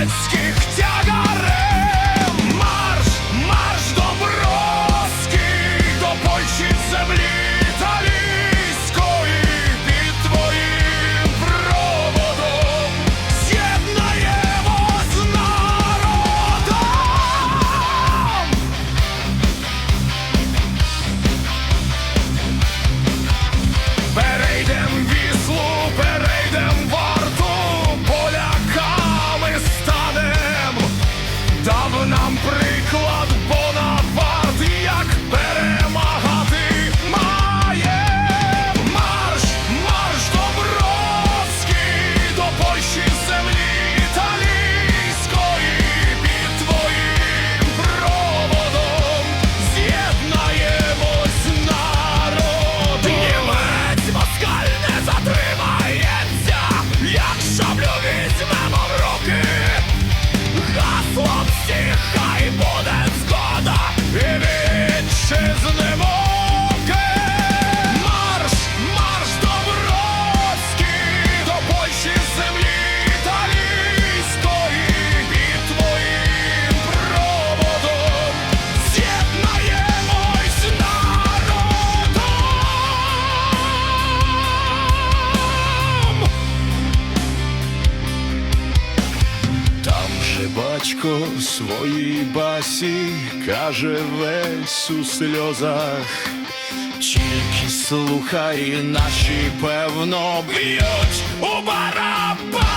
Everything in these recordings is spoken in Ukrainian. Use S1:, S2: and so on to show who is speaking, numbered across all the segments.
S1: Let's go. Батько в своїй басі каже весь у сльозах, тільки слухай, наші певно б'ють у барабан.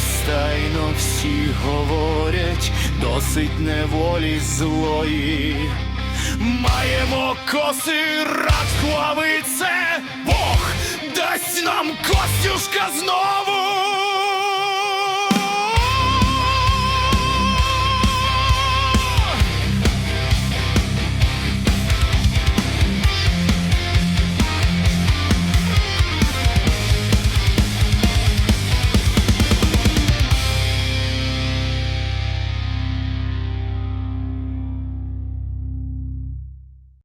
S1: одностайно всі говорять, досить неволі злої, маємо коси рад хлавице, Бог дасть нам костюшка знову.